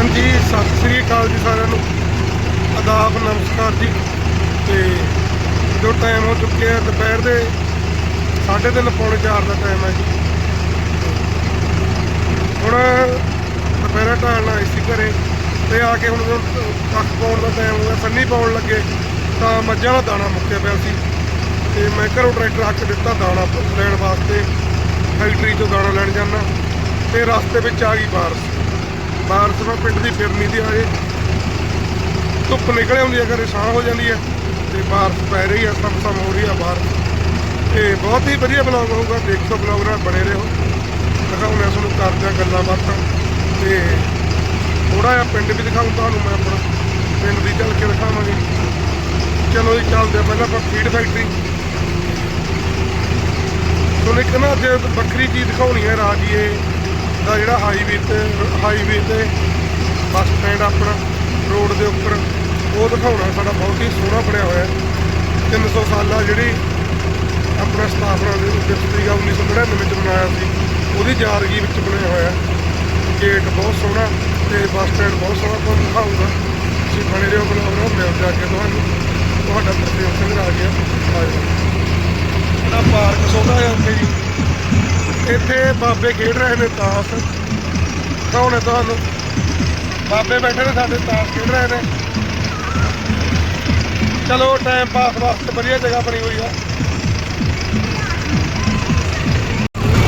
ਹਾਂਜੀ, ਸਤਿ ਸ੍ਰੀ ਅਕਾਲ ਜੀ ਸਾਰਿਆਂ ਨੂੰ। ਆਦਾਬ, ਨਮਸਕਾਰ ਜੀ। ਤੇ ਜੋ ਟਾਈਮ ਹੋ ਚੁੱਕਿਆ ਹੈ ਦੁਪਹਿਰ ਦੇ 3:30 ਪੌਣੇ 4 ਦਾ ਟਾਈਮ ਹੈ ਜੀ। ਹੁਣ ਦੁਪਹਿਰਾ ਢਾਲਣ ਆਏ ਸੀ ਘਰੇ ਤੇ ਆ ਕੇ ਹੁਣ ਜਦੋਂ ਕੱਖ ਪਾਉਣ ਦਾ ਟਾਈਮ ਹੋ ਗਿਆ, ਸੰਨੀ ਪਾਉਣ ਲੱਗੇ ਤਾਂ ਮੱਝਾਂ ਦਾ ਦਾਣਾ ਮੁੱਕਿਆ ਪਿਆ ਸੀ। ਤੇ ਮੈਂ ਘਰੋਂ ਟਰੈਕਟਰ ਹੱਕ ਦਿੱਤਾ ਦਾਣਾ ਲੈਣ ਵਾਸਤੇ, ਫੈਕਟਰੀ ਤੋਂ ਦਾਣਾ ਲੈਣ ਜਾਣਾ ਤੇ ਰਸਤੇ ਵਿੱਚ ਆ ਗਈ ਬਾਰਿਸ਼। ਬਾਰਿਸ਼ ਪਿੰਡ ਦੀ ਫਿਰਨੀ ਦੀ ਆਏ। ਧੁੱਪ ਨਿਕਲ ਆਉਂਦੀ ਹੈ ਘਰੇ ਛਾਂ ਹੋ ਜਾਂਦੀ ਹੈ ਤੇ ਬਾਰਿਸ਼ ਪੈ ਰਹੀ ਹੈ ਸਮ ਸਮ ਹੋ ਰਹੀ ਹੈ ਬਾਰਿਸ਼। ਤੇ ਬਹੁਤ ਹੀ ਵਧੀਆ ਬਲੌਗ ਹੋਊਗਾ, ਦੇਖੋ ਬਲੌਗ ਨਾਲ ਬਣੇ ਰਹੋ। ਦਿਖਾਉਂਦਾ ਤੁਹਾਨੂੰ ਕਰਦਿਆਂ ਗੱਲਾਂ ਬਾਤਾਂ। ਤੇ ਥੋੜਾ ਜਿਹਾ ਪਿੰਡ ਵੀ ਦਿਖਾਉਂ ਤੁਹਾਨੂੰ ਮੈਂ ਆਪਣਾ। ਪਿੰਡ ਦੀ ਚੱਲ ਕੇ ਦਿਖਾਵਾਂਗੇ। ਚਲੋ ਜੀ, ਚੱਲਦੇ ਆ ਪਹਿਲਾਂ ਆਪਾਂ ਫੀਡ ਫੈਕਟਰੀ ਤੁਹਾਨੂੰ ਇੱਕ ਨਾ ਅੱਜ ਵੱਖਰੀ ਚੀਜ਼ ਦਿਖਾਉਣੀ ਹੈ ਰਾਜੀਏ। ਦਾ ਜਿਹੜਾ ਹਾਈਵੇ ਤੇ ਹਾਈਵੇ ਤੇ ਬੱਸ ਸਟੈਂਡ ਆਪਣਾ ਰੋਡ ਦੇ ਉੱਪਰ, ਉਹ ਦਿਖਾਉਣਾ ਸਾਡਾ ਬਹੁਤ ਹੀ ਸੋਹਣਾ ਬਣਿਆ ਹੋਇਆ ਹੈ। 300 ਸਾਲਾ ਜਿਹੜੀ ਆਪਣਾ ਸਥਾਪਨਾ ਦੇ ਵਿੱਚ ਤਰੀਕਾ 1999 ਵਿੱਚ ਬਣਾਇਆ ਸੀ। ਉਹਦੀ ਯਾਦਗਾਰੀ ਵਿੱਚ ਬਣਿਆ ਹੋਇਆ ਗੇਟ ਬਹੁਤ ਸੋਹਣਾ ਤੇ ਬੱਸ ਸਟੈਂਡ ਬਹੁਤ ਸੋਹਣਾ ਤੁਹਾਨੂੰ ਦਿਖਾਊਂਗਾ। ਤੁਸੀਂ ਬਣੇ ਰਹੋ ਬਲੌਗ ਨਾਲ ਮਿਲ ਜਾ ਕੇ ਤੁਹਾਨੂੰ ਤੁਹਾਡਾ ਪ੍ਰਤੀਕ ਸਿੰਘ ਆ ਗਿਆ। ਆਜੋ ਇਹਦਾ ਪਾਰਕ ਸੋਹਣਾ ਹੈ ਉੱਥੇ ਜੀ। ਇੱਥੇ ਬਾਬੇ ਖੇਡ ਰਹੇ ਨੇ ਤਾਸ਼। ਕੌਣ ਹੈ ਤੁਹਾਨੂੰ? ਬਾਬੇ ਬੈਠੇ ਨੇ ਸਾਡੇ, ਤਾਸ਼ ਖੇਡ ਰਹੇ ਨੇ। ਚਲੋ ਟਾਈਮ ਪਾਸ ਵਾਸਤੇ ਵਧੀਆ ਜਗ੍ਹਾ ਬਣੀ ਹੋਈ ਆ।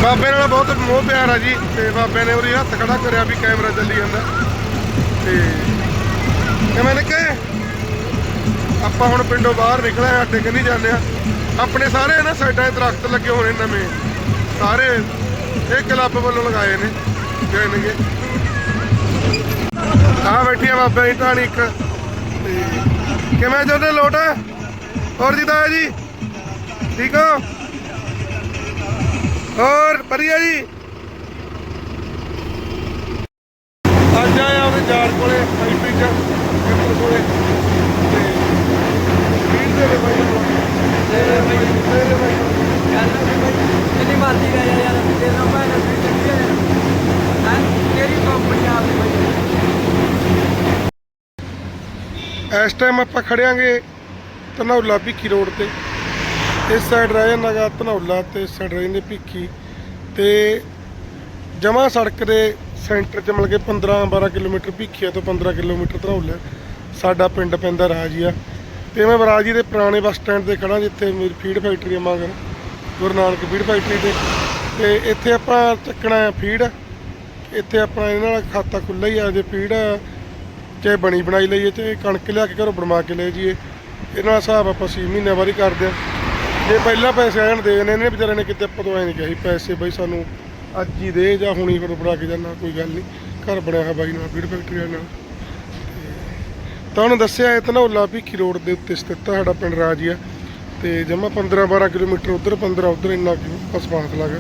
ਬਾਬੇ ਨਾਲ ਬਹੁਤ ਮੋਹ ਪਿਆਰ ਆ ਜੀ, ਤੇ ਬਾਬੇ ਨੇ ਉਹਦੀ ਹੱਥ ਖੜਾ ਕਰਿਆ ਵੀ ਕੈਮਰਾ ਚੱਲੀ ਜਾਂਦਾ। ਤੇ ਕਿਵੇਂ ਨਿੱਕੇ ਆਪਾਂ ਹੁਣ ਪਿੰਡੋਂ ਬਾਹਰ ਨਿਕਲਿਆ ਅੱਡੇ ਕੰਨੀ ਜਾਂਦੇ ਆ। ਆਪਣੇ ਸਾਰੇ ਨਾ ਸਾਈਡਾਂ 'ਤੇ ਦਰਖਤ ਲੱਗੇ ਹੋਣੇ ਨਵੇਂ। ਸਾਰੇ ਇਹ ਕਲੱਬ ਵੱਲੋਂ ਲਗਾਏ ਨੇ, ਜਾਣਗੇ। ਆ ਬੈਠੀ ਆ ਬਾਬਾ ਜੀ ਟਾਣੀ ਇੱਕ। ਤੇ ਕਿਵੇਂ ਚਾਹੁੰਦੇ ਲੋਟ? ਹੋਰ ਜੀ ਤਾਇਆ ਜੀ? ਠੀਕ ਹੋ? ਹੋਰ ਪਰੀਆ ਜੀ? ਅੱਜ ਆਇਆ ਉਹਦੇ ਯਾਰ ਕੋਲੇ ਫੈਕਟਰੀ ਚ ਮਿੱਤਰ ਕੋਲੇ। ਤੇ ਵੀਰ ਦੇ ਬਾਈ ਤੇਰੇ ਬਾਈ ਤੇਰੇ ਬਾਈ ਜਿੰਨੀ ਮਰਜ਼ੀ ਲੈ ਜਾ ਯਾਰ ਤੇ ਨਾ ਮੈਂ ਨਾ ਵੀ ਚੱਕੀ ਹੈ? ਤੇਰੀ ਕੰਪਨੀ ਆ ਗਈ ਬਾਈ ਇਸ ਟਾਈਮ ਆਪਾਂ ਖੜਿਆਂਗੇ ਧਨੌਲਾ ਭਿੱਖੀ ਰੋਡ ਤੇ। ਇਸ ਸਾਈਡ ਰਹਿ ਜਾਂਦਾਗਾ ਧਨੌਲਾ ਤੇ, ਇਸ ਸਾਈਡ ਰਹਿੰਦੇ ਭਿੱਖੀ। ਤੇ ਜਮਾ ਸੜਕ ਦੇ ਸੈਂਟਰ ਚ ਮਿਲ ਕੇ 15 12 ਕਿਲੋਮੀਟਰ ਭਿੱਖੀਆ ਤੋਂ 15 ਕਿਲੋਮੀਟਰ ਧਨੌਲਾ। ਸਾਡਾ ਪਿੰਡ ਪੈਂਦਾ ਰਾਜੀਆ। ਤੇ ਮੈਂ ਰਾਜੀ ਦੇ ਪੁਰਾਣੇ ਬੱਸ ਸਟੈਂਡ ਤੇ ਖੜਾ ਜਿੱਥੇ ਮੇਰੀ ਫੀਡ ਫੈਕਟਰੀ ਆ ਮਗਰ। ਗੁਰੂ ਨਾਨਕ ਫੀਡ ਫੈਕਟਰੀ ਤੇ ਤੇ ਇੱਥੇ ਆਪਾਂ ਚੱਕਣਾ ਹੈ ਫੀਡ। ਇੱਥੇ ਆਪਣਾ ਇਹਨਾਂ ਨਾਲ ਖਾਤਾ ਖੁੱਲ੍ਹਾ ਹੀ ਆ, ਜੇ ਫੀਡ ਚਾਹੇ ਬਣੀ ਬਣਾਈ ਲਈਏ ਚਾਹੇ ਕਣਕ ਲਿਆ ਕੇ ਘਰੋਂ ਬਣਵਾ ਕੇ ਲੈ ਜਾਈਏ। ਇਹਨਾਂ ਦਾ ਹਿਸਾਬ ਆਪਾਂ 6 ਮਹੀਨਿਆਂ ਬਾਅਦ ਹੀ ਕਰਦੇ ਆ ਜੇ ਪਹਿਲਾਂ ਪੈਸੇ ਆ ਦੇਣੇ ਨੇ ਵਿਚਾਰੇ ਨੇ ਕਿਤੇ ਆਪਾਂ ਤੋਂ ਐ ਨਹੀਂ ਕਿਹਾ ਸੀ, ਪੈਸੇ ਬਈ ਸਾਨੂੰ ਅੱਜ ਹੀ ਦੇ ਜਾਂ ਹੁਣੀ ਫਿਰ ਬਣਾ ਕੇ ਜਾਣਾ ਕੋਈ ਗੱਲ ਨਹੀਂ ਘਰ ਬਣਿਆ ਹੋਇਆ ਬਾਈ ਨਾਲ, ਫੀਡ ਫੈਕਟਰੀ ਵਾਲੇ ਨਾਲ। ਤਾਂ ਤੁਹਾਨੂੰ ਦੱਸਿਆ, ਇਹ ਧਨੌਲਾ ਭੀਖੀ ਰੋਡ ਦੇ ਉੱਤੇ ਸਥਿਤ ਹੈ ਸਾਡਾ ਪਿੰਡ ਰਾਜੀਆ। ਤੇ ਜਮਾ 15 12 ਕਿਲੋਮੀਟਰ ਉਧਰ 15 ਉਧਰ ਇੰਨਾ ਕੁ ਬਸ ਫਾਸਲਾ ਗਾ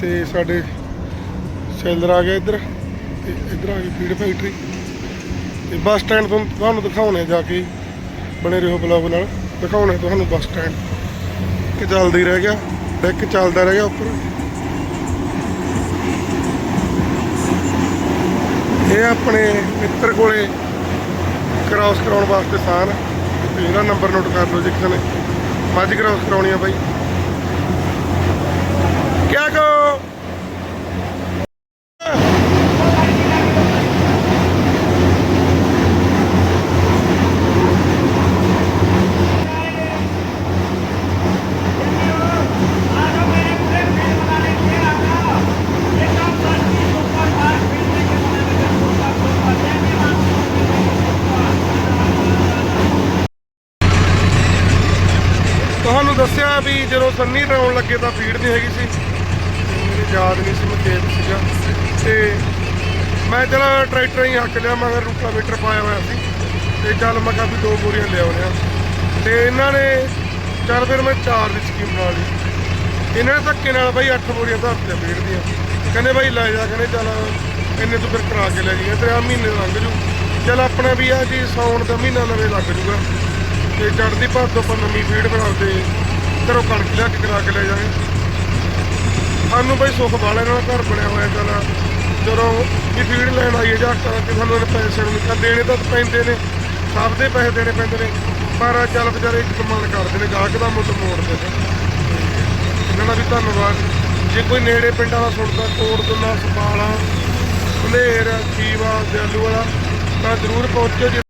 ਤੇ ਸਾਡੇ ਸੈਲਰ ਆ ਗਿਆ ਇੱਧਰ, ਤੇ ਇੱਧਰ ਆ ਗਈ ਫੀਡ ਫੈਕਟਰੀ ਤੇ ਬੱਸ ਸਟੈਂਡ ਤੋਂ ਤੁਹਾਨੂੰ ਦਿਖਾਉਣੇ ਜਾ ਕੇ ਬਣੇ ਰਹੋ ਬਲੌਗ ਨਾਲ। ਦਿਖਾਉਣੇ ਤੁਹਾਨੂੰ ਬੱਸ ਸਟੈਂਡ ਕਿ ਚੱਲਦਾ ਰਹਿ ਗਿਆ ਡੈਕ ਚੱਲਦਾ ਰਹਿ ਗਿਆ ਉੱਪਰ। ਇਹ ਆਪਣੇ ਮਿੱਤਰ ਕੋਲੇ ਕ੍ਰਾਸ ਕਰਾਉਣ ਵਾਸਤੇ ਸਾਨ ਤੇ ਨੰਬਰ ਨੋਟ ਕਰ ਲਓ ਜੇ ਕਿਸੇ ਨੇ। ਮੱਝ ਕਰਾਉਣੀ ਆ ਬਾਈ ਕਿਆ ਕੋ ਤੁਹਾਨੂੰ ਦੱਸਿਆ ਵੀ ਜਦੋਂ ਸੰਨੀ ਲਾਉਣ ਲੱਗੇ ਤਾਂ ਫੀਡ ਨਹੀਂ ਹੈਗੀ ਸੀ। ਮੈਨੂੰ ਯਾਦ ਨਹੀਂ ਸੀ, ਮੈਂ ਖੇਤ ਸੀਗਾ। ਤੇ ਮੈਂ ਚਲ ਟਰੈਕਟਰ ਹੀ ਹੱਕ ਲਿਆ ਮਗਰ ਰੂਟਾਵੇਟਰ ਪਾਇਆ ਹੋਇਆ ਸੀ। ਤੇ ਚੱਲ ਮੈਂ ਕਿਹਾ ਵੀ ਦੋ ਬੋਰੀਆਂ ਲਿਆਉਣੇ ਆ ਤੇ ਇਹਨਾਂ ਨੇ, ਚੱਲ ਫਿਰ ਮੈਂ ਚਾਰ ਦੀ ਸਕੀਮ ਬਣਾ ਲਈ। ਇਹਨਾਂ ਨੇ ਧੱਕੇ ਨਾਲ ਬਾਈ 8 ਬੋਰੀਆਂ ਧਰਤੀਆਂ ਫੀਡ ਦੀਆਂ। ਕਹਿੰਦੇ ਬਾਈ ਲੈ ਜਾ, ਕਹਿੰਦੇ ਚੱਲ ਇੰਨੇ ਤੋਂ ਫਿਰ ਕਰਾ ਕੇ ਲੈ ਜਾਈਏ ਤੇ ਆ ਮਹੀਨੇ ਲੰਘ ਜੂ। ਚੱਲ ਆਪਣਾ ਵੀ ਆ ਜੀ, ਸੌਣ ਦਾ ਮਹੀਨਾ ਨਵੇਂ ਲੱਗ ਜੂਗਾ। ਤੇ ਚੜ੍ਹਦੀ ਭਾਦ ਤੋਂ ਆਪਾਂ ਨਵੀਂ ਫੀਡ ਬਣਾਉਂਦੇ ਘਰੋਂ ਕਣਕ ਲਿਆ ਕੇ ਕਰਾ ਕੇ ਲੈ ਜਾਵੇ। ਸਾਨੂੰ ਬਈ ਸੁੱਖ ਵਾਲੇ ਨਾਲ ਘਰ ਬਣਿਆ ਹੋਇਆ ਚੱਲ। ਜਦੋਂ ਕਿ ਫੀਡ ਲੈਣ ਆਈਏ ਜਾਂ ਕਿ ਸਾਨੂੰ ਇਹਨੇ ਪੈਸੇ ਨਹੀਂ ਕਰ ਦੇਣੇ ਤਾਂ ਪੈਂਦੇ ਨੇ, ਸਭ ਦੇ ਪੈਸੇ ਦੇਣੇ ਪੈਂਦੇ ਨੇ। ਪਰ ਚੱਲ ਵਿਚਾਰੇ ਇੱਕ ਕਮਾਲ ਕਰਦੇ ਨੇ, ਗਾਹਕ ਦਾ ਮੁੱਲ ਮੋੜਦੇ ਨੇ। ਇਹਨਾਂ ਦਾ ਵੀ ਧੰਨਵਾਦ। ਜੇ ਕੋਈ ਨੇੜੇ ਪਿੰਡਾਂ ਦਾ ਸੁਣਦਾ, ਕੋਟ ਦੁਨਾ ਸਪਾਲਾ ਭਲੇਰ ਖੀਵਾ ਦਿਆਲੂ ਵਾਲਾ, ਤਾਂ ਜ਼ਰੂਰ ਪਹੁੰਚੋ ਜੀ।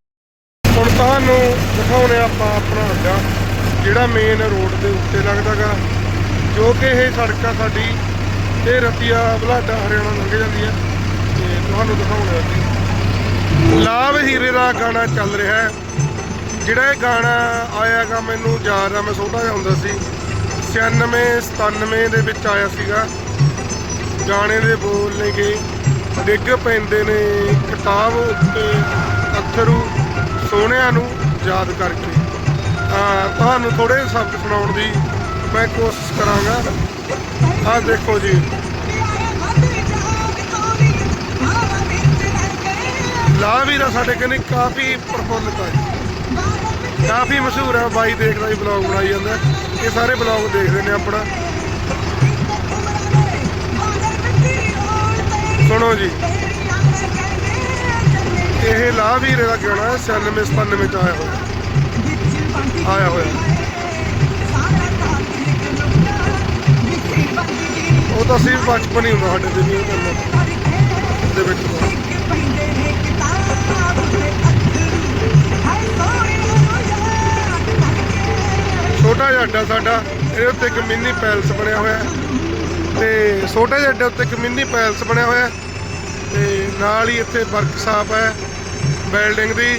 ਹੁਣ ਤੁਹਾਨੂੰ ਦਿਖਾਉਣੇ ਆਪਾਂ ਆਪਣਾ ਅੱਡਾ। ਜਿਹੜਾ ਮੇਨ ਰੋਡ ਦੇ ਉੱਤੇ ਲੱਗਦਾਗਾ ਜੋ ਕਿ ਇਹ ਸੜਕ ਆ ਸਾਡੀ ਇਹ ਰਤੀਆ ਬਲਾਡਾ ਹਰਿਆਣਾ ਲੰਘ ਜਾਂਦੀ ਹੈ ਤੇ ਤੁਹਾਨੂੰ ਦਿਖਾਉਣੇ ਅਸੀਂ ਲਾਭ ਹੀਰੇ ਦਾ ਗਾਣਾ ਚੱਲ ਰਿਹਾ ਹੈ। ਜਿਹੜਾ ਇਹ ਗਾਣਾ ਆਇਆਗਾ ਮੈਨੂੰ ਯਾਦ ਆ, ਮੈਂ ਛੋਟਾ ਜਿਹਾ ਹੁੰਦਾ ਸੀ। 96 97 ਦੇ ਵਿੱਚ ਆਇਆ ਸੀਗਾ। ਗਾਣੇ ਦੇ ਬੋਲ ਨੇਗੇ, ਡਿੱਗ ਪੈਂਦੇ ਨੇ ਕਿਤਾਬ ਉੱਤੇ, ਅੱਥਰੂ ਸੋਹਣਿਆਂ ਨੂੰ ਯਾਦ ਕਰਕੇ। ਤੁਹਾਨੂੰ ਥੋੜੇ ਸ਼ਬਦ ਸੁਣਾਉਣ ਦੀ ਮੈਂ ਕੋਸ਼ਿਸ਼ ਕਰਾਂਗਾ। ਆਹ ਦੇਖੋ ਜੀ। ਲਾ ਵੀਰਾ ਸਾਡੇ ਕਹਿੰਦੇ ਕਾਫੀ ਪ੍ਰਫੁੱਲਤ ਹੈ ਕਾਫੀ ਮਸ਼ਹੂਰ ਹੈ ਬਾਈ ਦੇਖਦਾ ਹੀ ਬਲੌਗ ਬਣਾਈ ਜਾਂਦਾ। ਇਹ ਸਾਰੇ ਬਲੌਗ ਦੇਖਦੇ ਨੇ ਆਪਣਾ। ਸੁਣੋ ਜੀ। ਇਹ ਲਾ ਵੀਰੇ ਦਾ ਗਾਣਾ 96 97 ਚ ਆਇਆ ਹੋਇਆ। ਆਇਆ ਹੋਇਆ। ਉਹ ਤਾਂ ਸੀ ਬਚਪਨ ਹੀ ਹੁੰਦਾ ਸਾਡੇ ਤੇ ਵੀ ਉਹ ਦੇ ਵਿੱਚ ਛੋਟਾ ਜਿਹਾ ਅੱਡਾ ਸਾਡਾ, ਇਹਦੇ ਉੱਤੇ ਇੱਕ ਮਿੰਨੀ ਪੈਲਸ ਬਣਿਆ ਹੋਇਆ। ਹੈ ਤੇ ਛੋਟੇ ਜਿਹੇ ਅੱਡੇ ਉੱਤੇ ਇੱਕ ਮਿੰਨੀ ਪੈਲਸ ਬਣਿਆ ਹੋਇਆ। ਹੈ ਤੇ ਨਾਲ ਹੀ ਇੱਥੇ ਵਰਕਸ਼ਾਪ ਹੈ ਬਿਲਡਿੰਗ ਦੀ।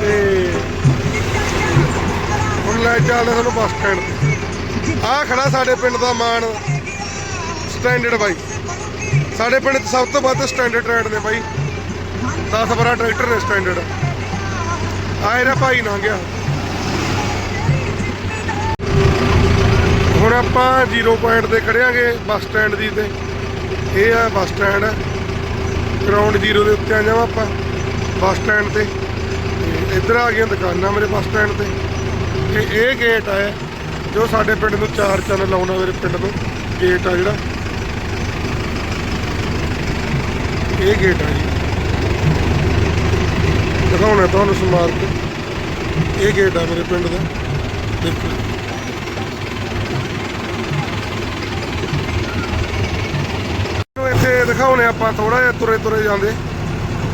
ਤੇ ਹੁਣ ਲੈ ਚੱਲਦੇ ਤੁਹਾਨੂੰ ਬੱਸ ਸਟੈਂਡ ਤੇ। ਆਹ ਖੜਾ ਸਾਡੇ ਪਿੰਡ ਦਾ ਮਾਣ ਸਟੈਂਡਰਡ ਬਾਈ। ਸਾਡੇ ਪਿੰਡ 'ਚ ਸਭ ਤੋਂ ਵੱਧ ਸਟੈਂਡਰਡ ਰੇਟ ਨੇ ਬਾਈ। 10 12 ਟਰੈਕਟਰ ਨੇ ਸਟੈਂਡਰਡ। ਆਹ ਇਹਦਾ ਭਾਈ ਨਾ ਗਿਆ। ਹੁਣ ਆਪਾਂ ਜ਼ੀਰੋ ਪੁਆਇੰਟ ਤੇ ਖੜਿਆਂਗੇ ਬੱਸ ਸਟੈਂਡ ਦੀ ਤੇ। ਇਹ ਆ ਬੱਸ ਸਟੈਂਡ। ਗਰਾਊਂਡ ਜ਼ੀਰੋ ਦੇ ਉੱਤੇ ਆ ਜਾਵਾਂ ਆਪਾਂ ਬੱਸ ਸਟੈਂਡ ਤੇ। ਤੇ ਇੱਧਰ ਆ ਗਈਆਂ ਦੁਕਾਨਾਂ ਮੇਰੇ ਬੱਸ ਸਟੈਂਡ ਤੇ। ਤੇ ਇਹ ਗੇਟ ਹੈ ਜੋ ਸਾਡੇ ਪਿੰਡ ਨੂੰ ਚਾਰ ਚੰਨ ਲਾਉਣਾ ਮੇਰੇ ਪਿੰਡ ਨੂੰ ਗੇਟ ਆ ਜਿਹੜਾ। ਇਹ ਗੇਟ ਆ ਜੀ। ਦਿਖਾਉਣਾ ਤੁਹਾਨੂੰ ਸਮਾਰਕ ਇਹ ਗੇਟ ਆ ਮੇਰੇ ਪਿੰਡ ਦਾ। ਦੇਖੋ ਇੱਥੇ ਦਿਖਾਉਣੇ ਆਪਾਂ ਥੋੜਾ ਜਿਹਾ ਤੁਰੇ ਤੁਰੇ ਜਾਂਦੇ।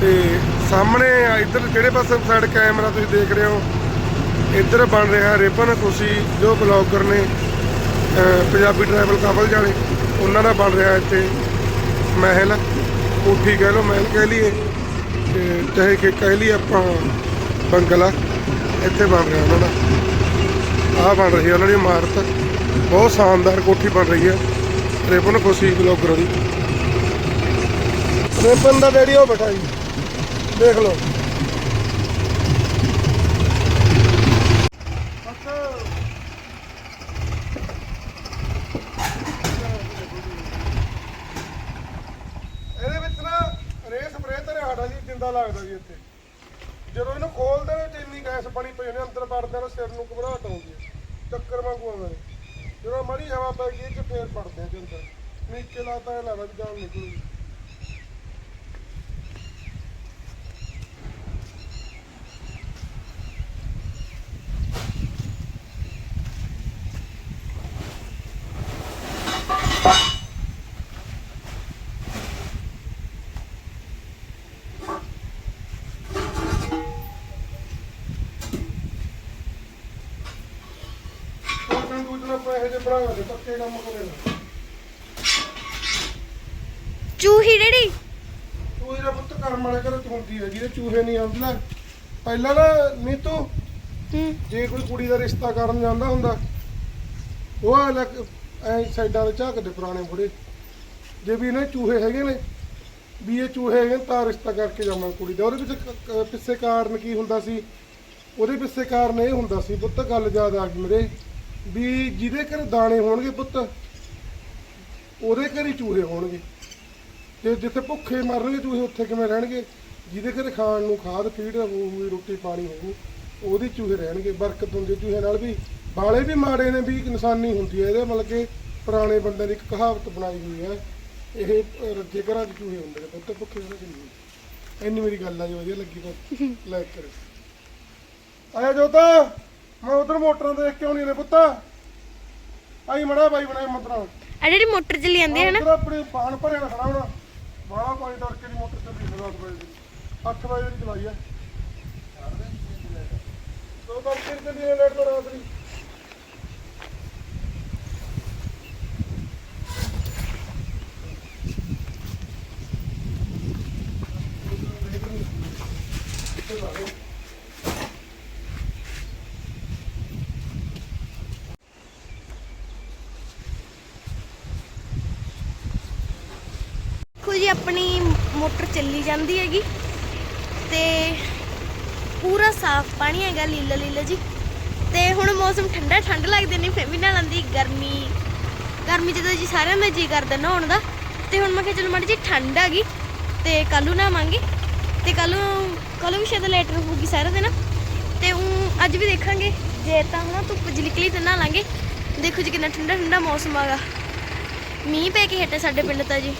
ਤੇ ਸਾਹਮਣੇ ਇੱਧਰ ਜਿਹੜੇ ਪਾਸੇ ਸਾਈਡ ਕੈਮਰਾ ਤੁਸੀਂ ਦੇਖ ਰਹੇ ਹੋ ਇੱਧਰ ਬਣ ਰਿਹਾ ਰਿਬਨ ਖੁਸ਼ੀ ਜੋ ਬਲੌਗਰ ਨੇ ਪੰਜਾਬੀ ਟਰੈਵਲ ਕਪਲ ਜਾਣੇ, ਉਹਨਾਂ ਦਾ ਬਣ ਰਿਹਾ ਇੱਥੇ ਮਹਿਲ, ਕੋਠੀ ਕਹਿ ਲਓ, ਮਹਿਲ ਕਹਿ ਲਈਏ, ਤੇ ਚਾਹੇ ਕਿ ਕਹਿ ਲਈਏ ਆਪਾਂ ਬੰਗਲਾ, ਇੱਥੇ ਬਣ ਰਿਹਾ ਉਹਨਾਂ ਦਾ। ਆਹ ਬਣ ਰਹੀ ਹੈ ਉਹਨਾਂ ਦੀ ਇਮਾਰਤ। ਬਹੁਤ ਸ਼ਾਨਦਾਰ ਕੋਠੀ ਬਣ ਰਹੀ ਹੈ ਰਿਬਨ ਖੁਸ਼ੀ ਬਲੌਗਰ ਦੀ। ਰਿਬਨ ਦਾ ਡੈਡੀ ਉਹ ਬੈਠਾ ਜੀ। ਦੇਖ ਲਓ ਇਹਦੇ ਵਿੱਚ ਨਾ ਰੇ ਸਪਰੇ ਤੇ ਸਾਡਾ ਜੀ ਜਿੰਦਾ ਲੱਗਦਾ ਜੀ ਇੱਥੇ। ਜਦੋਂ ਇਹਨੂੰ ਖੋਲਦੇ ਨੇ ਤੇ ਇੰਨੀ ਗੈਸ ਬਣੀ ਪਈ ਹੁੰਦੀ, ਅੰਦਰ ਵੜਦੇ ਨੂੰ, ਸਿਰ ਨੂੰ ਘਬਰਾਹਟ ਆਉਂਦੀ ਹੈ। ਚੱਕਰ ਵਾਂਗੂ ਆਉਂਦਾ ਨੇ ਜਦੋਂ ਮੜੀ ਹਵਾ ਪੈ ਗਈ, ਇਹ 'ਚ ਫੇਰ ਪੜਦੇ ਆ ਜਿੰਦਾ ਨੀਚੇ ਲਾਤਾ ਇਹ ਲੱਗਦਾ ਵੀ ਜਾਨ ਨਿਕਲੂਗੀ ਉਹ ਪੱਕੇ ਕੰਮ ਕਰੇ ਨਾ। ਚੂਹੀ ਡੈਡੀ? ਤੂੰ ਇਹਦਾ ਪੁੱਤ ਕਰਮ ਵਾਲੇ ਘਰ ਚ ਹੁੰਦੀ ਹੈ ਜਿਹਦੇ ਚੂਹੇ ਨਹੀਂ ਆਉਂਦੇ ਨਾ ਪਹਿਲਾਂ ਨਾ ਨੀਤੂ ਹੂੰ। ਜੇ ਕੋਈ ਕੁੜੀ ਦਾ ਰਿਸ਼ਤਾ ਕਰਨ ਜਾਂਦਾ ਹੁੰਦਾ ਉਹ ਆ ਲੱਗ ਐ ਸਾਈਡਾਂ ਦੇ ਝਾਕਦੇ ਪੁਰਾਣੇ ਬੁੜੇ। ਜੇ ਵੀ ਇਹਨੇ ਚੂਹੇ ਹੈਗੇ ਨੇ ਵੀ ਇਹ ਚੂਹੇ ਹੈਗੇ ਨੇ ਤਾਂ ਰਿਸ਼ਤਾ ਕਰਕੇ ਜਾਵਾਂ ਕੁੜੀ ਦਾ। ਉਹਦੇ ਵਿੱਚ ਪਿੱਛੇ ਕਾਰਨ ਕੀ ਹੁੰਦਾ ਸੀ? ਉਹਦੇ ਪਿੱਛੇ ਕਾਰਨ ਇਹ ਹੁੰਦਾ ਸੀ ਪੁੱਤ ਗੱਲ ਯਾਦ ਆ ਗਈ ਮੇਰੇ। ਵੀ ਜਿਹਦੇ ਘਰ ਦਾਣੇ ਹੋਣਗੇ ਪੁੱਤ ਉਹਦੇ ਘਰ ਹੀ ਚੂਹੇ ਹੋਣਗੇ। ਤੇ ਜਿੱਥੇ ਭੁੱਖੇ ਮਰਨਗੇ ਚੂਹੇ ਉੱਥੇ ਕਿਵੇਂ ਰਹਿਣਗੇ? ਜਿਹਦੇ ਘਰੇ ਖਾਣ ਨੂੰ ਖਾਦ ਫੀਡ ਹੋਊਗੀ ਰੋਟੀ ਪਾਣੀ ਹੋਊ ਉਹਦੀ ਚੂਹੇ ਰਹਿਣਗੇ। ਬਰਕਤ ਹੁੰਦੀ ਚੂਹੇ ਨਾਲ ਵੀ ਬਾਲੇ ਵੀ ਮਾੜੇ ਨੇ ਵੀ ਇਨਸਾਨੀ ਹੁੰਦੀ ਹੈ। ਇਹਦੇ ਮਤਲਬ ਕਿ ਪੁਰਾਣੇ ਬੰਦਿਆਂ ਦੀ ਇੱਕ ਕਹਾਵਤ ਬਣਾਈ ਹੋਈ ਹੈ ਇਹ ਰੱਜੇ ਘਰਾਂ 'ਚ ਚੂਹੇ ਹੁੰਦੇ ਨੇ ਪੁੱਤ ਭੁੱਖੇ ਉਹਨਾਂ 'ਚ ਨਹੀਂ ਇੰਨੀ ਮੇਰੀ ਗੱਲ ਆ ਜੀ ਵਧੀਆ ਲੱਗੀ ਤਾਂ। ਲਾਈਕ ਕਰੇ ਆਇਆ ਜੋਤਾ! ਮੈਂ ਉਧਰ ਮੋਟਰਾਂ ਦੇਖ ਕੇ ਆਉਣੀ ਨੇ ਪੁੱਤ। ਆਈ ਮੜਾ ਬਾਈ ਬਣਾਏ ਮਤਰਾ ਆ ਜਿਹੜੀ ਮੋਟਰ ਚੱਲੀ ਜਾਂਦੀ ਹੈ ਨਾ। ਉਧਰ ਆਪਣੇ ਪਾਣ ਭਰਿਆ ਨਾ ਖੜਾ ਹੋਣਾ। ਬਾਹਲਾ ਪਾਣੀ ਤੜਕੇ ਦੀ ਮੋਟਰ ਚੱਲੀ ਸੀ 10 ਵਜੇ ਦੀ। 8 ਵਜੇ ਦੀ ਚਲਾਈ ਆ। ਦੋ ਤੜਕੇ ਦੀ ਚੱਲੀ ਲੇਟ ਤੋਂ ਰਾਤ ਦੀ ਦੇਖੋ ਜੀ ਆਪਣੀ ਮੋਟਰ ਚੱਲੀ ਜਾਂਦੀ ਹੈਗੀ। ਤੇ ਪੂਰਾ ਸਾਫ਼ ਪਾਣੀ ਹੈਗਾ ਲੀਲਾ ਲੀਲਾ ਜੀ। ਤੇ ਹੁਣ ਮੌਸਮ ਠੰਡਾ ਠੰਡ ਲੱਗਦੇ ਨੇ, ਫਿਰ ਵੀ ਨਹਾਉਣ ਦੀ ਗਰਮੀ। ਗਰਮੀ ਜਦੋਂ ਜੀ ਸਾਰਿਆਂ ਦਾ ਜੀ ਕਰਦਾ ਨਹਾਉਣ ਦਾ, ਤੇ ਹੁਣ ਮੈਂ ਕਿਹਾ ਚਲੋ ਮਾੜੀ ਜੀ ਠੰਡ ਆ ਗਈ, ਤੇ ਕੱਲ ਨੂੰ ਨਹਾਵਾਂਗੇ। ਤੇ ਕੱਲ ਨੂੰ ਕੱਲ ਵੀ ਸ਼ਾਇਦ ਲੇਟ ਰਹੂਗੀ ਸਾਰਾ ਦਿਨ ਤੇ ਉਹ ਅੱਜ ਵੀ ਦੇਖਾਂਗੇ, ਜੇ ਤਾਂ ਹੁਣ ਧੁੱਪ ਜਿਹੀ ਨਿਕਲੀ ਤਾਂ ਨਹਾ ਲਾਂਗੇ ਦੇਖੋ ਜੀ ਕਿੰਨਾ ਠੰਡਾ ਠੰਡਾ ਮੌਸਮ ਆਗਾ ਮੀਂਹ ਪੈ ਕੇ ਹਟੇ ਸਾਡੇ ਪਿੰਡ ਤਾਂ ਜੀ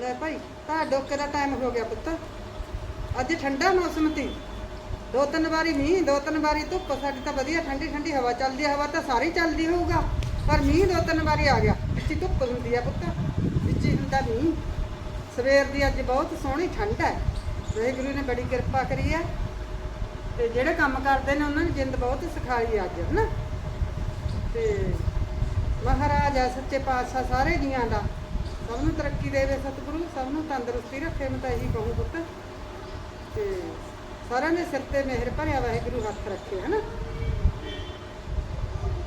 ਲੈ ਭਾਈ ਤਾਂ ਡੋਕੇ ਦਾ ਟਾਈਮ ਹੋ ਗਿਆ ਪੁੱਤ ਅੱਜ ਠੰਡਾ ਮੌਸਮ ਸੀ ਦੋ ਤਿੰਨ ਵਾਰੀ ਮੀਂਹ, ਦੋ ਤਿੰਨ ਵਾਰੀ ਧੁੱਪ, ਸਾਡੀ ਤਾਂ ਵਧੀਆ ਠੰਡੀ ਠੰਡੀ ਹਵਾ ਚੱਲਦੀ ਹੈ ਹਵਾ ਤਾਂ ਸਾਰੀ ਚੱਲਦੀ ਹੋਊਗਾ। ਪਰ ਮੀਂਹ ਦੋ ਤਿੰਨ ਵਾਰੀ ਆ ਗਿਆ, ਵਿੱਚ ਧੁੱਪ ਹੁੰਦੀ ਆ ਪੁੱਤ, ਵਿੱਚ ਹੁੰਦਾ ਮੀਂਹ। ਸਵੇਰ ਦੀ ਅੱਜ ਬਹੁਤ ਸੋਹਣੀ ਠੰਡ ਹੈ ਵਾਹਿਗੁਰੂ ਨੇ ਬੜੀ ਕਿਰਪਾ ਕਰੀ ਹੈ ਤੇ ਜਿਹੜੇ ਕੰਮ ਕਰਦੇ ਨੇ, ਉਹਨਾਂ ਨੇ ਜਿੰਦ ਬਹੁਤ ਸਿਖਾਈ ਅੱਜ, ਹਨਾ? ਤੇ ਮਹਾਰਾਜ ਆ, ਸੱਚੇ ਪਾਤਸ਼ਾਹ ਸਾਰੇ ਜੀਆਂ ਦਾ। ਸਭ ਨੂੰ ਤਰੱਕੀ ਦੇਵੇ ਸਤਿਗੁਰੂ, ਸਭ ਨੂੰ ਤੰਦਰੁਸਤੀ ਰੱਖੇ, ਮੈਂ ਤਾਂ ਇਹੀ ਕਹੂੰ ਪੁੱਤ। ਤੇ ਸਾਰਿਆਂ ਦੇ ਸਿਰ ਤੇ ਮਿਹਰ ਭਰਿਆ ਵਾਹਿਗੁਰੂ ਹੱਥ ਰੱਖੇ, ਹਨਾ?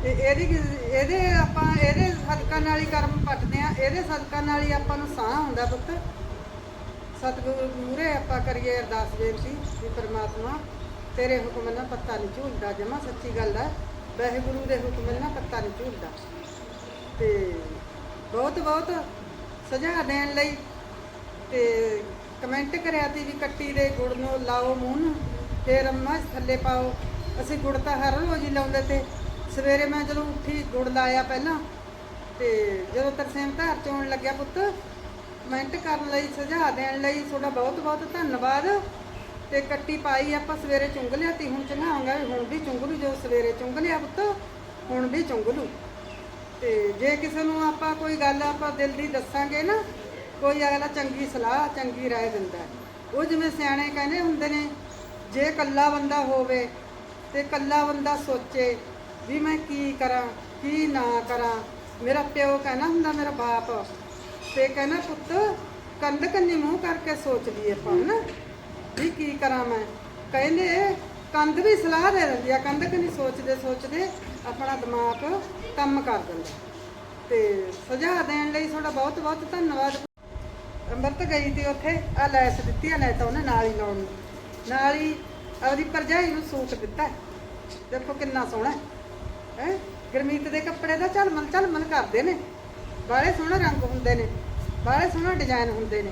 ਤੇ ਇਹਦੀ ਇਹਦੇ ਆਪਾਂ, ਇਹਦੇ ਸਦਕਾ ਨਾਲ ਹੀ ਕਰਮ ਪਟਦੇ ਆ, ਇਹਦੇ ਸਦਕਾ ਨਾਲ ਹੀ ਆਪਾਂ ਨੂੰ ਸਾਹ ਆਉਂਦਾ ਪੁੱਤ। ਸਤਿਗੁਰੂ ਮੂਰੇ ਆਪਾਂ ਕਰੀਏ ਅਰਦਾਸ ਬੇਨਤੀ ਵੀ ਪਰਮਾਤਮਾ ਤੇਰੇ ਹੁਕਮ ਨਾਲ ਪੱਤਾ ਨਹੀਂ ਝੂਲਦਾ, ਜਮਾ ਸੱਚੀ ਗੱਲ ਹੈ ਵਾਹਿਗੁਰੂ ਦੇ ਹੁਕਮ ਨਾਲ ਪੱਤਾ ਨਹੀਂ ਝੂਲਦਾ। ਤੇ ਬਹੁਤ ਬਹੁਤ ਸੁਝਾਅ ਦੇਣ ਲਈ ਤੇ ਕਮੈਂਟ ਕਰਿਆ ਤੀ ਵੀ ਕੱਟੀ ਦੇ ਗੁੜ ਨੂੰ ਲਾਓ ਮੂੰਹ ਨੂੰ, ਫੇਰ ਅੰਮਾ ਥੱਲੇ ਪਾਓ। ਅਸੀਂ ਗੁੜ ਤਾਂ ਹਰ ਰੋਜ਼ ਹੀ ਲਾਉਂਦੇ ਤੇ ਸਵੇਰੇ ਮੈਂ ਜਦੋਂ ਉੱਠੀ ਗੁੜ ਲਾਇਆ ਪਹਿਲਾਂ, ਤੇ ਜਦੋਂ ਤਰਸੇਮ ਧਾਰ ਚੋਣ ਲੱਗਿਆ ਪੁੱਤ, ਕਮੈਂਟ ਕਰਨ ਲਈ, ਸੁਝਾਅ ਦੇਣ ਲਈ ਤੁਹਾਡਾ ਬਹੁਤ ਬਹੁਤ ਧੰਨਵਾਦ। ਤੇ ਕੱਟੀ ਪਾਈ ਆਪਾਂ ਸਵੇਰੇ ਚੁੰਗ ਲਿਆ ਤੀ, ਹੁਣ ਚੰਗਾਉਂਗਾ ਹੁਣ ਵੀ ਚੁੰਗ ਲੂ, ਜੋ ਸਵੇਰੇ ਚੁੰਗ ਲਿਆ ਪੁੱਤ, ਹੁਣ ਵੀ ਚੁੰਗ ਲੂ। ਤੇ ਜੇ ਕਿਸੇ ਨੂੰ ਆਪਾਂ ਕੋਈ ਗੱਲ ਆਪਾਂ ਦਿਲ ਦੀ ਦੱਸਾਂਗੇ ਨਾ ਕੋਈ ਅਗਲਾ ਚੰਗੀ ਸਲਾਹ, ਚੰਗੀ ਰਾਏ ਦਿੰਦਾ ਉਹ ਜਿਵੇਂ ਸਿਆਣੇ ਕਹਿੰਦੇ ਹੁੰਦੇ ਨੇ, ਜੇ ਇਕੱਲਾ ਬੰਦਾ ਹੋਵੇ ਤੇ ਇਕੱਲਾ ਬੰਦਾ ਸੋਚੇ ਵੀ ਮੈਂ ਕੀ ਕਰਾਂ, ਕੀ ਨਾ ਕਰਾਂ। ਮੇਰਾ ਪਿਓ ਕਹਿੰਦਾ ਹੁੰਦਾ, ਮੇਰਾ ਬਾਪ, ਤੇ ਕਹਿੰਦਾ, ਪੁੱਤ, ਕੰਧ ਕੰਨੀ ਮੂੰਹ ਕਰਕੇ ਸੋਚ ਲਈਏ ਆਪਾਂ ਨਾ ਵੀ ਕੀ ਕਰਾਂ ਮੈਂ? ਕਹਿੰਦੇ, ਕੰਧ ਵੀ ਸਲਾਹ ਦੇ ਦਿੰਦੀ ਆ, ਕੰਧ ਕੰਨੀ ਸੋਚਦੇ ਸੋਚਦੇ ਆਪਣਾ ਦਿਮਾਗ ਕੰਮ ਕਰ ਦਿੰਦਾ ਤੇ ਸੁਝਾਅ ਦੇਣ ਲਈ ਤੁਹਾਡਾ ਬਹੁਤ ਬਹੁਤ ਧੰਨਵਾਦ ਅੰਮ੍ਰਿਤ ਗਈ ਤੀ ਉੱਥੇ ਆ ਲੈਸ ਦਿੱਤੀ ਆ ਤਾਂ ਉਹਨੇ ਨਾਲ ਹੀ ਲਾਉਣ ਨੂੰ। ਨਾਲ ਹੀ ਆਪਦੀ ਭਰਜਾਈ ਨੂੰ ਸੂਟ ਦਿੱਤਾ। ਦੇਖੋ ਕਿੰਨਾ ਸੋਹਣਾ ਹੈ। ਹੈਂ? ਗੁਰਮੀਤ ਦੇ ਕੱਪੜੇ ਦਾ ਝਲਮਲ ਝਲਮਲ ਕਰਦੇ ਨੇ। ਬਾਹਲੇ ਸੋਹਣੇ ਰੰਗ ਹੁੰਦੇ ਨੇ। ਬਾਹਲੇ ਸੋਹਣਾ ਡਿਜ਼ਾਈਨ ਹੁੰਦੇ ਨੇ।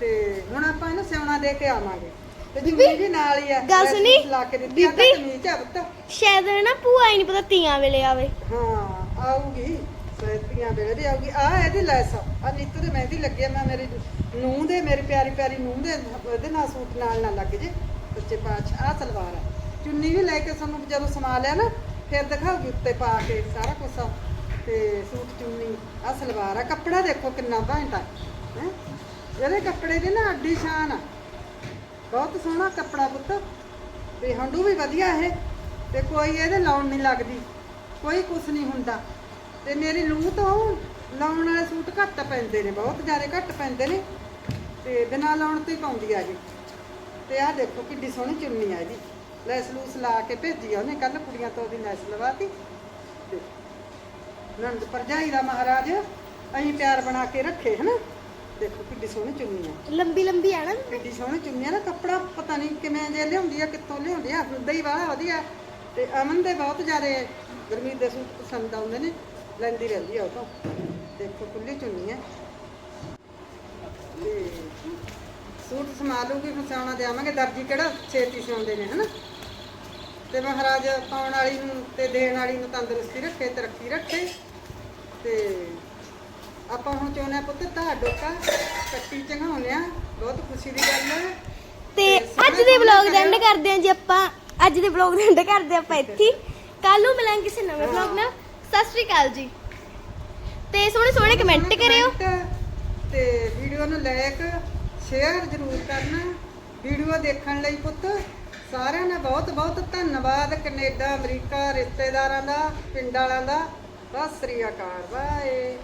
ਤੇ ਹੁਣ ਆਪਾਂ ਇਹਨੂੰ ਸਿਉਣਾ ਦੇ ਕੇ ਆਵਾਂਗੇ। ਤੇ ਜੁੰਮੀ ਵੀ ਨਾਲ ਹੀ ਆ। ਗੱਲ ਸੁਣੀ? ਲਾ ਕੇ ਦਿੱਤੀ ਆ? ਕਮੀਜ਼ ਆ ਪੁੱਤ। ਸ਼ਾਇਦ ਨਾ ਭੂਆ ਹੀ ਨਹੀਂ ਪਤਾ ਤੀਆਂ ਵੇਲੇ ਆਵੇ। ਹਾਂ ਆਊਗੀ। ਸੈਤੀਆਂ ਵੇਲੇ ਦੀ ਆਊਗੀ। ਆ ਇਹਦੀ ਲੈਸ ਆ। ਨੀਤੂ ਦੇ ਮਹਿੰਦੀ ਲੱਗੀ ਆ, ਮੈਂ ਮੇਰੀ ਨੂੰਹ ਦੇ, ਮੇਰੀ ਪਿਆਰੀ ਪਿਆਰੀ ਨੂੰਹ ਦੇ ਉਹਦੇ ਨਾਲ ਸੂਟ ਨਾਲ ਨਾ ਲੱਗ ਜੇ ਬੱਚੇ ਪਾਛ ਆ ਸਲਵਾਰ ਆ। ਚੁੰਨੀ ਵੀ ਲੈ ਕੇ ਸਾਨੂੰ ਜਦੋਂ ਸਮਾ ਲਿਆ ਨਾ, ਫਿਰ ਦਿਖਾਉਗੀ ਉੱਤੇ ਪਾ ਕੇ ਸਾਰਾ ਕੁਝ ਤੇ ਸੂਟ, ਚੁੰਨੀ ਆ ਸਲਵਾਰ ਆ। ਕੱਪੜਾ ਦੇਖੋ ਕਿੰਨਾ ਘੈਂਟ ਆ। ਹੈ? ਇਹਦੇ ਕੱਪੜੇ ਦੀ ਨਾ ਅੱਡੀ ਸ਼ਾਨ ਆ। ਬਹੁਤ ਸੋਹਣਾ ਕੱਪੜਾ ਪੁੱਤ। ਤੇ ਹੰਡੂ ਵੀ ਵਧੀਆ ਇਹ। ਤੇ ਕੋਈ ਇਹਦੇ ਲਾਉਣ ਨਹੀਂ ਲੱਗਦੀ। ਕੋਈ ਕੁਛ ਨਹੀਂ ਹੁੰਦਾ। ਤੇ ਮੇਰੀ ਲੂੰ ਤੋਂ ਲਾਉਣ ਵਾਲੇ ਸੂਟ ਘੱਟ ਪੈਂਦੇ ਨੇ ਬਹੁਤ ਜ਼ਿਆਦਾ ਘੱਟ ਪੈਂਦੇ ਨੇ। ਤੇ ਬਿਨਾਂ ਲਾਉਣ ਤੋਂ ਹੀ ਪਾਉਂਦੀ ਆ ਜੀ। ਤੇ ਆਹ ਦੇਖੋ ਕਿੱਡੀ ਸੋਹਣੀ ਚੁੰਨੀ ਆ ਇਹਦੀ। ਲੈਸ ਲੂਸ ਲਾ ਕੇ ਭੇਜੀ ਆ ਉਹਨੇ ਕੱਲ ਕੁੜੀਆਂ ਤੋਂ ਉਹਦੀ ਲੈਸ ਲਵਾਤੀ। ਤੇ ਨੰਦ ਪਰਜਾਈ ਦਾ ਮਹਾਰਾਜ ਅਸੀਂ ਪਿਆਰ ਬਣਾ ਕੇ ਰੱਖੇ ਹਨਾ? ਦੇਖੋ ਕਿੱਡੀ ਸੋਹਣੀ ਚੁੰਨੀ ਆ। ਲੰਬੀ ਲੰਬੀ ਆ ਨਾ? ਕਿੱਡੀ ਸੋਹਣੀ ਚੁੰਨੀ ਆ ਨਾ ਕੱਪੜਾ ਪਤਾ ਨਹੀਂ ਕਿਵੇਂ ਜੇ ਲਿਆਉਂਦੀ ਆ ਕਿੱਥੋਂ ਲਿਆਉਂਦੀ ਆ। ਹੁੰਦਾ ਹੀ ਵਾਲਾ ਵਧੀਆ। ਤੇ ਅਮਨ ਦੇ ਬਹੁਤ ਜ਼ਿਆਦੇ ਗਰਮੀ ਦੇ ਸੂਟ ਪਸੰਦ ਆਉਂਦੇ ਨੇ। ਲੈਂਦੀ ਰਹਿੰਦੀ ਆ ਉਹ ਤੋਂ। ਦੇਖੋ ਖੁੱਲੀ ਚੁੰਨੀ ਆ ਤੇ ਸੂਟ ਸਮਾ ਲੂਗੀ ਫਿਰ ਸਿਆਉਣਾ ਦੇਵਾਂਗੇ ਦਰਜੀ ਕਿਹੜਾ? ਛੇਤੀ ਸਿਆਉਂਦੇ ਨੇ ਹਨਾ? ਤੇ ਮਹਾਰਾਜ ਪਾਉਣ ਵਾਲੀ ਨੂੰ ਤੇ ਦੇਣ ਵਾਲੀ ਨੂੰ ਤੰਦਰੁਸਤੀ ਰੱਖੇ ਤਰੱਕੀ ਰੱਖੇ। ਤੇ ਆਪਾਂ ਹੁਣ ਚਾਹੁੰਦੇ ਹਾਂ ਪੁੱਤ ਧਾ ਡੋਕਾ ਕੱਟੀ ਚੰਗਾਉਂਦੇ ਆ ਬਹੁਤ ਖੁਸ਼ੀ ਦੀ ਗੱਲ ਹੈ ਤੇ ਅੱਜ ਦੇ ਵਲੌਗ ਦਾ ਐਂਡ ਕਰਦੇ ਹਾਂ ਜੀ ਆਪਾਂ। ਅੱਜ ਦੇ ਵਲੌਗ ਦਾ ਐਂਡ ਕਰਦੇ ਹਾਂ ਆਪਾਂ ਇੱਥੇ। ਕੱਲ ਨੂੰ ਮਿਲਾਂਗੇ ਕਿਸੇ ਨਵੇਂ ਵਲੌਗ ਨਾਲ। ਸਤਿ ਸ਼੍ਰੀ ਅਕਾਲ ਜੀ। ਤੇ ਸੋਹਣੇ ਸੋਹਣੇ ਕਮੈਂਟ ਕਰਿਓ। ਤੇ ਵੀਡੀਓ ਨੂੰ ਲਾਇਕ ਸ਼ੇਅਰ ਜ਼ਰੂਰ ਕਰਨਾ। ਵੀਡੀਓ ਦੇਖਣ ਲਈ ਪੁੱਤ ਸਾਰਿਆਂ ਦਾ ਬਹੁਤ ਬਹੁਤ ਧੰਨਵਾਦ ਕੈਨੇਡਾ ਅਮਰੀਕਾ ਰਿਸ਼ਤੇਦਾਰਾਂ ਦਾ ਪਿੰਡ ਵਾਲਿਆਂ ਦਾ। ਸਤਿ ਸ੍ਰੀ ਅਕਾਲ ਬਾਏ